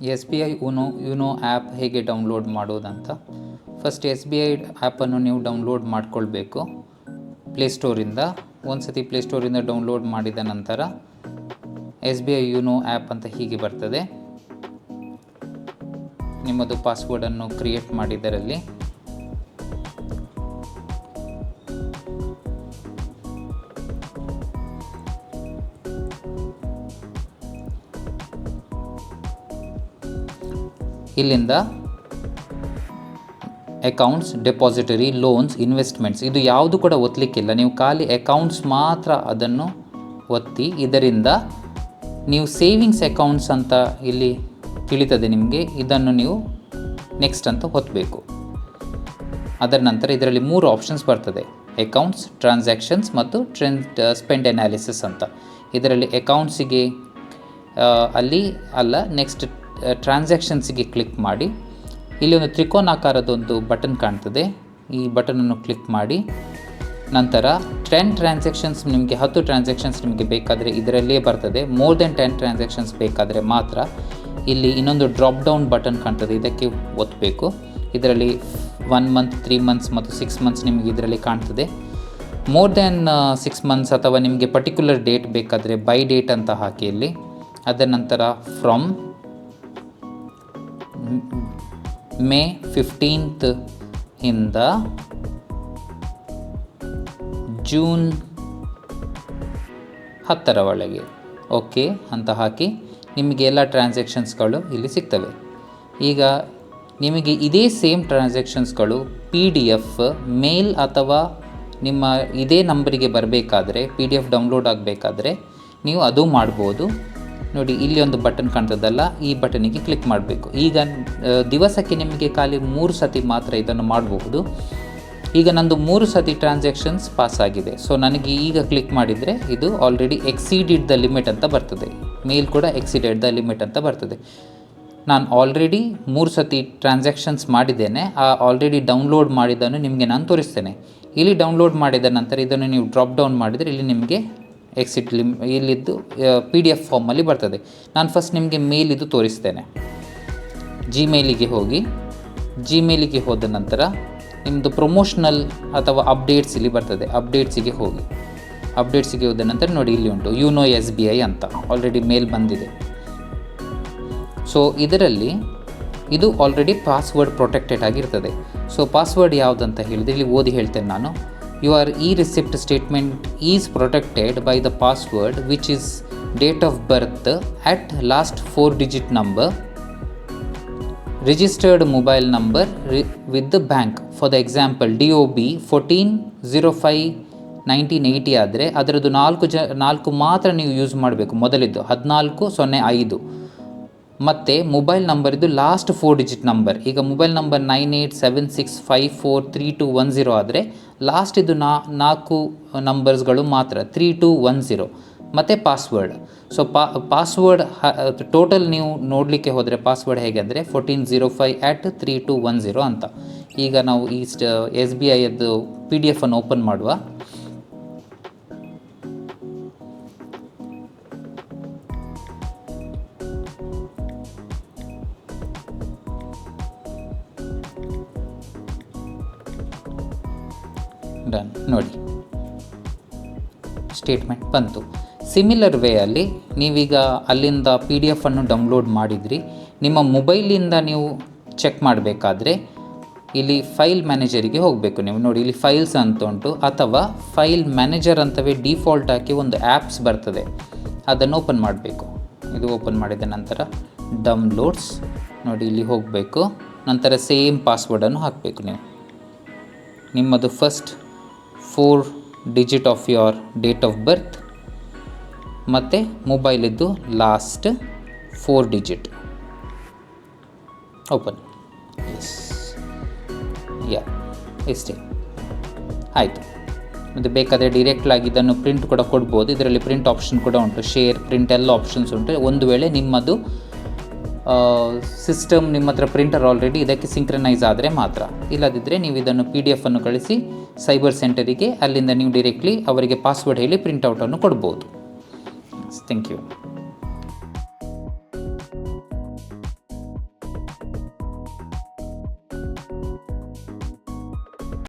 S B I YONO YONO app ಹೇಗೆ download ಮಾಡೋದಂತ. First S B I ಆ್ಯಪನ್ನು ನೀವು ಡೌನ್ಲೋಡ್ ಮಾಡ್ಕೊಳ್ಬೇಕು. ಪ್ಲೇಸ್ಟೋರಿಂದ ಒಂದು ಸತಿ ಪ್ಲೇಸ್ಟೋರಿಂದ ಡೌನ್ಲೋಡ್ ಮಾಡಿದ ನಂತರ S B I YONO app ಅಂತ ಹೀಗೆ ಬರ್ತದೆ. ನಿಮ್ಮದು ಪಾಸ್ವರ್ಡನ್ನು ಕ್ರಿಯೇಟ್ ಮಾಡಿದರಲ್ಲಿ ಇಲ್ಲಿಂದ ಅಕೌಂಟ್ಸ್ ಡೆಪಾಸಿಟರಿ ಲೋನ್ಸ್ ಇನ್ವೆಸ್ಟ್ಮೆಂಟ್ಸ್ ಇದು ಯಾವುದು ಕೂಡ ಒತ್ತಲಿಕ್ಕಿಲ್ಲ ನೀವು ಖಾಲಿ ಅಕೌಂಟ್ಸ್ ಮಾತ್ರ ಅದನ್ನು ಒತ್ತಿ, ಇದರಿಂದ ನೀವು ಸೇವಿಂಗ್ಸ್ ಅಕೌಂಟ್ಸ್ ಅಂತ ಇಲ್ಲಿ ತಿಳಿತದೆ ನಿಮಗೆ. ಇದನ್ನು ನೀವು ನೆಕ್ಸ್ಟ್ ಅಂತ ಒತ್ತಬೇಕು ಅದರ ನಂತರ ಇದರಲ್ಲಿ ಮೂರು ಆಪ್ಷನ್ಸ್ ಬರ್ತದೆ. ಅಕೌಂಟ್ಸ್ ಟ್ರಾನ್ಸಾಕ್ಷನ್ಸ್ ಮತ್ತು ಟ್ರೆಂಡ್ ಸ್ಪೆಂಡ್ ಅನಾಲಿಸಿಸ್ ಅಂತ. ಇದರಲ್ಲಿ ಅಕೌಂಟ್ಸಿಗೆ ಅಲ್ಲಿ ಅಲ್ಲ ನೆಕ್ಸ್ಟ್ ಟ್ರಾನ್ಸಾಕ್ಷನ್ಸಿಗೆ ಕ್ಲಿಕ್ ಮಾಡಿ. ಇಲ್ಲಿ ಒಂದು ತ್ರಿಕೋನಾಕಾರದೊಂದು ಬಟನ್ ಕಾಣ್ತದೆ. ಈ ಬಟನನ್ನು ಕ್ಲಿಕ್ ಮಾಡಿ. ನಂತರ ಟೆನ್ ಟ್ರಾನ್ಸಾಕ್ಷನ್ಸ್ ನಿಮಗೆ, ಹತ್ತು ಟ್ರಾನ್ಸಾಕ್ಷನ್ಸ್ ನಿಮಗೆ ಬೇಕಾದರೆ ಇದರಲ್ಲೇ ಬರ್ತದೆ. ಮೋರ್ ದೆನ್ ಟೆನ್ ಟ್ರಾನ್ಸಾಕ್ಷನ್ಸ್ ಬೇಕಾದರೆ ಮಾತ್ರ ಇಲ್ಲಿ ಇನ್ನೊಂದು ಡ್ರಾಪ್ ಡೌನ್ ಬಟನ್ ಕಾಣ್ತದೆ. ಇದಕ್ಕೆ ಒತ್ತಬೇಕು ಇದರಲ್ಲಿ ಒನ್ ಮಂತ್ ತ್ರೀ ಮಂತ್ಸ್ ಮತ್ತು ಸಿಕ್ಸ್ ಮಂತ್ಸ್ ನಿಮಗೆ ಇದರಲ್ಲಿ ಕಾಣ್ತದೆ. ಮೋರ್ ದೆನ್ ಸಿಕ್ಸ್ ಮಂತ್ಸ್ ಅಥವಾ ನಿಮಗೆ ಪರ್ಟಿಕ್ಯುಲರ್ ಡೇಟ್ ಬೇಕಾದರೆ ಬೈ ಡೇಟ್ ಅಂತ ಹಾಕಿ ಇಲ್ಲಿ. ಅದರ ನಂತರ ಫ್ರಮ್ ಮೇ ಫಿಫ್ಟೀನ್ತ್ ಇಂದ ಜೂನ್ ಹತ್ತರ ಒಳಗೆ. ಓಕೆ ಅಂತ ಹಾಕಿ ನಿಮಗೆ ಎಲ್ಲ ಟ್ರಾನ್ಸಾಕ್ಷನ್ಸ್ಗಳು ಇಲ್ಲಿ ಸಿಗ್ತವೆ. ಈಗ ನಿಮಗೆ ಇದೇ ಸೇಮ್ ಟ್ರಾನ್ಸಾಕ್ಷನ್ಸ್ಗಳು ಪಿ ಡಿ ಎಫ್ ಮೇಲ್ ಅಥವಾ ನಿಮ್ಮ ಇದೇ ನಂಬರಿಗೆ ಬರಬೇಕಾದ್ರೆ ಪಿ ಡಿ ಎಫ್ ಡೌನ್ಲೋಡ್ ಆಗಬೇಕಾದ್ರೆ ನೀವು ಅದು ಮಾಡ್ಬೋದು. ನೋಡಿ, ಇಲ್ಲಿ ಒಂದು ಬಟನ್ ಕಾಣ್ತದಲ್ಲ, ಈ ಬಟನಿಗೆ ಕ್ಲಿಕ್ ಮಾಡಬೇಕು. ಈಗ ದಿವಸಕ್ಕೆ ನಿಮಗೆ ಖಾಲಿ ಮೂರು ಸತಿ ಮಾತ್ರ ಇದನ್ನು ಮಾಡಬಹುದು. ಈಗ ನಂದು ಮೂರು ಸತಿ ಟ್ರಾನ್ಸಾಕ್ಷನ್ಸ್ ಪಾಸ್ ಆಗಿದೆ. ಸೊ ನನಗೆ ಈಗ ಕ್ಲಿಕ್ ಮಾಡಿದರೆ ಇದು ಆಲ್ರೆಡಿ ಎಕ್ಸಿಡಿಡ್ ದ ಲಿಮಿಟ್ ಅಂತ ಬರ್ತದೆ. ಮೇಲ್ ಕೂಡ ಎಕ್ಸಿಡೆಡ್ ದ ಲಿಮಿಟ್ ಅಂತ ಬರ್ತದೆ. ನಾನು ಆಲ್ರೆಡಿ ಮೂರು ಸತಿ ಟ್ರಾನ್ಸಾಕ್ಷನ್ಸ್ ಮಾಡಿದ್ದೇನೆ. ಆ ಆಲ್ರೆಡಿ ಡೌನ್ಲೋಡ್ ಮಾಡಿದ್ದನ್ನು ನಿಮಗೆ ನಾನು ತೋರಿಸ್ತೇನೆ. ಇಲ್ಲಿ ಡೌನ್ಲೋಡ್ ಮಾಡಿದ ನಂತರ ಇದನ್ನು ನೀವು ಡ್ರಾಪ್ ಡೌನ್ ಮಾಡಿದರೆ ಇಲ್ಲಿ ನಿಮಗೆ ಎಕ್ಸಿಟ್ ಲಿಮ್ ಇಲ್ಲಿದ್ದು ಪಿ ಡಿ ಎಫ್ ಫಾರ್ಮಲ್ಲಿ ಬರ್ತದೆ. ನಾನು ಫಸ್ಟ್ ನಿಮಗೆ ಮೇಲ್ ಇದು ತೋರಿಸ್ತೇನೆ. ಜಿಮೇಲಿಗೆ ಹೋಗಿ ಜಿಮೇಲಿಗೆ ಹೋದ ನಂತರ ನಿಮ್ಮದು ಪ್ರೊಮೋಷನಲ್ ಅಥವಾ ಅಪ್ಡೇಟ್ಸ್ ಇಲ್ಲಿ ಬರ್ತದೆ. ಅಪ್ಡೇಟ್ಸಿಗೆ ಹೋಗಿ. ಅಪ್ಡೇಟ್ಸಿಗೆ ಹೋದ ನಂತರ ನೋಡಿ ಇಲ್ಲಿ ಉಂಟು. ಯುನೋ ಎಸ್ ಬಿ ಐ ಅಂತ. ಆಲ್ರೆಡಿ ಮೇಲ್ ಬಂದಿದೆ. ಸೊ ಇದರಲ್ಲಿ ಇದು ಆಲ್ರೆಡಿ ಪಾಸ್ವರ್ಡ್ ಪ್ರೊಟೆಕ್ಟೆಡ್ ಆಗಿರ್ತದೆ. ಸೊ ಪಾಸ್ವರ್ಡ್ ಯಾವುದಂತ ಹೇಳಿದರೆ ಇಲ್ಲಿ ಓದಿ ಹೇಳ್ತೇನೆ ನಾನು. Is protected by the password which is date of birth at last four digit number registered mobile number with the bank for the example D O B fourteen zero five nineteen eighty ಆದರೆ ಅದರದ್ದು ನಾಲ್ಕು ಜ, ನಾಲ್ಕು ಮಾತ್ರ ನೀವು use ಮಾಡಬೇಕು. ಮೊದಲಿದ್ದು ಹದಿನಾಲ್ಕು, ಸೊನ್ನೆ ಐದು. ಮತ್ತು ಮೊಬೈಲ್ ನಂಬರ್ ಇದು ಲಾಸ್ಟ್ ಫೋರ್ ಡಿಜಿಟ್ ನಂಬರ್ ಈಗ mobile number nine eight seven six five four three two one zero ಆದರೆ ಲಾಸ್ಟ್ ಇದು ನಾ, ನಾಲ್ಕು ನಂಬರ್ಸ್ಗಳು ಮಾತ್ರ ತ್ರೀ ಟು ಒನ್ ಝೀರೋ ಮತ್ತು ಪಾಸ್ವರ್ಡ್ ಸೊ ಪಾ ಪಾಸ್ವರ್ಡ್ ಟೋಟಲ್ ನೀವು ನೋಡಲಿಕ್ಕೆ ಹೋದರೆ ಪಾಸ್ವರ್ಡ್ ಹೇಗೆ ಅಂದರೆ fourteen zero five at three two one zero ಅಂತ. ಈಗ ನಾವು ಈ ಎಸ್ ಬಿ ಐಯದ್ದು ಪಿ ಡಿ ಎಫನ್ನು ಓಪನ್ ಮಾಡುವ. ಡನ್. ನೋಡಿ. ಸ್ಟೇಟ್ಮೆಂಟ್ ಬಂತು. ಸಿಮಿಲರ್ ವೇಯಲ್ಲಿ ನೀವೀಗ ಅಲ್ಲಿಂದ ಪಿ ಡಿ ಎಫನ್ನು ಡೌನ್ಲೋಡ್ ಮಾಡಿದ್ರಿ. ನಿಮ್ಮ ಮೊಬೈಲಿಂದ ನೀವು ಚೆಕ್ ಮಾಡಬೇಕಾದ್ರೆ ಇಲ್ಲಿ ಫೈಲ್ ಮ್ಯಾನೇಜರಿಗೆ ಹೋಗಬೇಕು ನೀವು. ನೋಡಿ, ಇಲ್ಲಿ ಫೈಲ್ಸ್ ಅಂತ ಉಂಟು. ಅಥವಾ ಫೈಲ್ ಮ್ಯಾನೇಜರ್ ಅಂತವೇ ಡಿಫಾಲ್ಟ್ ಹಾಕಿ ಒಂದು ಆ್ಯಪ್ಸ್ ಬರ್ತದೆ. ಅದನ್ನು ಓಪನ್ ಮಾಡಬೇಕು. ಇದು ಓಪನ್ ಮಾಡಿದ ನಂತರ ಡೌನ್ಲೋಡ್ಸ್ ನೋಡಿ, ಇಲ್ಲಿ ಹೋಗಬೇಕು. ನಂತರ ಸೇಮ್ ಪಾಸ್ವರ್ಡನ್ನು ಹಾಕಬೇಕು ನೀವು. ನಿಮ್ಮದು first four digit of your date of birth ಮತ್ತು ಮೊಬೈಲಿದ್ದು ಲಾಸ್ಟ್ ಫೋರ್ ಡಿಜಿಟ್ ಓಪನ್ ಎಸ್ ಯಾ ಇಷ್ಟೇ ಆಯಿತು. ಮತ್ತು ಬೇಕಾದರೆ ಡೈರೆಕ್ಟ್ಲಾಗಿ ಇದನ್ನು ಪ್ರಿಂಟ್ ಕೂಡ ಕೊಡ್ಬೋದು. ಇದರಲ್ಲಿ ಪ್ರಿಂಟ್ ಆಪ್ಷನ್ ಕೂಡ ಉಂಟು. ಶೇರ್ ಪ್ರಿಂಟ್ ಎಲ್ಲ ಆಪ್ಷನ್ಸ್ ಉಂಟು. ಒಂದು ವೇಳೆ ನಿಮ್ಮದು ಸಿಸ್ಟಮ್ ನಿಮ್ಮ ಹತ್ರ ಪ್ರಿಂಟರ್ ಆಲ್ರೆಡಿ ಇದಕ್ಕೆ ಸಿಂಕ್ರನೈಸ್ ಆದರೆ ಮಾತ್ರ. ಇಲ್ಲದಿದ್ದರೆ ನೀವು ಇದನ್ನು ಪಿ ಡಿ ಎಫನ್ನು ಕಳಿಸಿ ಸೈಬರ್ ಸೆಂಟರಿಗೆ ಅಲ್ಲಿಂದ ನೀವು ಡೈರೆಕ್ಟ್ಲಿ ಅವರಿಗೆ ಪಾಸ್ವರ್ಡ್ ಹೇಳಿ ಪ್ರಿಂಟೌಟನ್ನು ಕೊಡ್ಬೋದು. Thank you